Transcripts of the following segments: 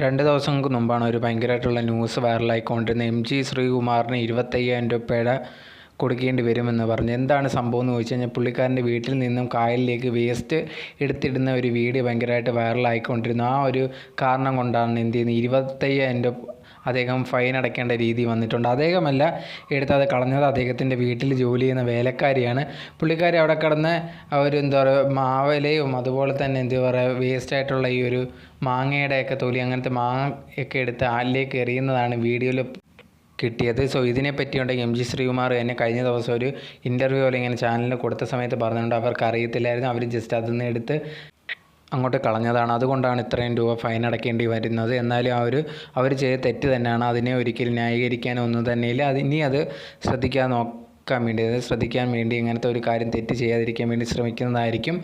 രണ്ട് ദിവസങ്ങൾക്ക് മുമ്പാണ് ഒരു ഭയങ്കരമായിട്ടുള്ള ന്യൂസ് വൈറലായിക്കൊണ്ടിരുന്ന എം ജി ശ്രീകുമാറിന് ഇരുപത്തയ്യായിരം രൂപയുടെ കൊടുക്കേണ്ടി വരുമെന്ന് പറഞ്ഞു. എന്താണ് സംഭവം എന്ന് ചോദിച്ചു കഴിഞ്ഞാൽ പുള്ളിക്കാരന്റെ വീട്ടിൽ നിന്നും കായലിലേക്ക് വേസ്റ്റ് എടുത്തിടുന്ന ഒരു വീഡിയോ ഭയങ്കരമായിട്ട് വൈറലായിക്കൊണ്ടിരുന്നു ആ ഒരു കാരണം കൊണ്ടാണ് എന്ത് ചെയ്യുന്നത്? ഇരുപത്തയ്യായിരം രൂപ അദ്ദേഹം ഫൈൻ അടയ്ക്കേണ്ട രീതി വന്നിട്ടുണ്ട്. അദ്ദേഹമല്ല എടുത്ത് അത് കളഞ്ഞത് അദ്ദേഹത്തിന്റെ വീട്ടിൽ ജോലി ചെയ്യുന്ന വേലക്കാരിയാണ്. പുള്ളിക്കാരി അവിടെ കിടന്ന് ഒരു എന്താ പറയുക മാവലയും അതുപോലെ തന്നെ എന്താ പറയുക വേസ്റ്റായിട്ടുള്ള ഈ ഒരു മാങ്ങയുടെയൊക്കെ തൊലി അങ്ങനത്തെ മാങ്ങ ഒക്കെ എടുത്ത് ആലിലേക്ക് എറിയുന്നതാണ് വീഡിയോയിൽ കിട്ടിയത്. സോ ഇതിനെ പറ്റിയുണ്ടെങ്കിൽ എം ജി ശ്രീകുമാർ എന്നെ കഴിഞ്ഞ ദിവസം ഒരു ഇന്റർവ്യൂ പോലെ ഇങ്ങനെ ചാനലിൽ കൊടുത്ത സമയത്ത് പറഞ്ഞിട്ടുണ്ട് അവർക്ക് അറിയത്തില്ലായിരുന്നു അവർ ജസ്റ്റ് അതിൽ നിന്ന് എടുത്ത് അങ്ങോട്ട് കളഞ്ഞതാണ്. അതുകൊണ്ടാണ് ഇത്രയും രൂപ ഫൈൻ അടയ്ക്കേണ്ടി വരുന്നത്. എന്നാലും ഒരു അവർ ചെയ്ത തെറ്റ് തന്നെയാണ്. അതിനെ ഒരിക്കലും ന്യായീകരിക്കാനൊന്നും തന്നെയില്ല. അത് ഇനി അത് ശ്രദ്ധിക്കാൻ നോക്കാൻ വേണ്ടി അത് ശ്രദ്ധിക്കാൻ വേണ്ടി ഇങ്ങനത്തെ ഒരു കാര്യം തെറ്റ് ചെയ്യാതിരിക്കാൻ വേണ്ടി ശ്രമിക്കുന്നതായിരിക്കും.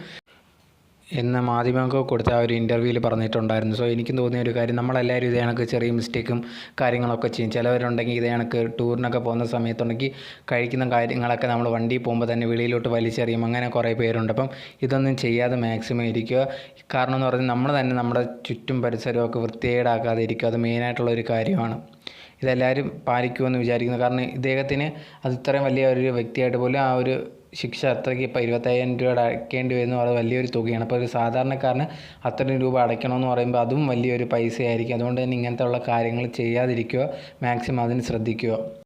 എന്ന് മാധ്യമങ്ങൾക്ക് കൊടുത്ത ആ ഒരു ഇന്റർവ്യൂവിൽ പറഞ്ഞിട്ടുണ്ടായിരുന്നു. സോ എനിക്കും തോന്നിയ ഒരു കാര്യം നമ്മളെല്ലാവരും ഇതേ കണക്ക് ചെറിയ മിസ്റ്റേക്കും കാര്യങ്ങളൊക്കെ ചെയ്യും. ചിലവരുണ്ടെങ്കിൽ ഇതേ കണക്ക് ടൂറിനൊക്കെ പോകുന്ന സമയത്തുണ്ടെങ്കിൽ കഴിക്കുന്ന കാര്യങ്ങളൊക്കെ നമ്മൾ വണ്ടി പോകുമ്പോൾ തന്നെ വെളിയിലോട്ട് വലിച്ചെറിയും. അങ്ങനെ കുറേ പേരുണ്ട്. അപ്പം ഇതൊന്നും ചെയ്യാതെ മാക്സിമം ഇരിക്കുക. കാരണം എന്ന് പറഞ്ഞാൽ നമ്മൾ തന്നെ നമ്മുടെ ചുറ്റും പരിസരമൊക്കെ വൃത്തികേടാക്കാതെ ഇരിക്കുക അത് മെയിനായിട്ടുള്ള ഒരു കാര്യമാണ്. ഇതെല്ലാവരും പാലിക്കുമെന്ന് വിചാരിക്കുന്നു. കാരണം ഇദ്ദേഹത്തിന് അത് ഇത്രയും വലിയ ഒരു വ്യക്തിയായിട്ട് പോലും ആ ഒരു ശിക്ഷ അത്രയ്ക്ക് ഇപ്പോൾ ഇരുപത്തയ്യായിരം രൂപ അടയ്ക്കേണ്ടി വരുന്നു. പറയുന്നത് വലിയൊരു തുകയാണ്. അപ്പോൾ ഒരു സാധാരണക്കാരന് അത്രയും രൂപ അടയ്ക്കണമെന്ന് പറയുമ്പോൾ അതും വലിയൊരു പൈസയായിരിക്കും. അതുകൊണ്ട് തന്നെ ഇങ്ങനത്തെ ഉള്ള കാര്യങ്ങൾ ചെയ്യാതിരിക്കുക. മാക്സിമം അതിന് ശ്രദ്ധിക്കുക.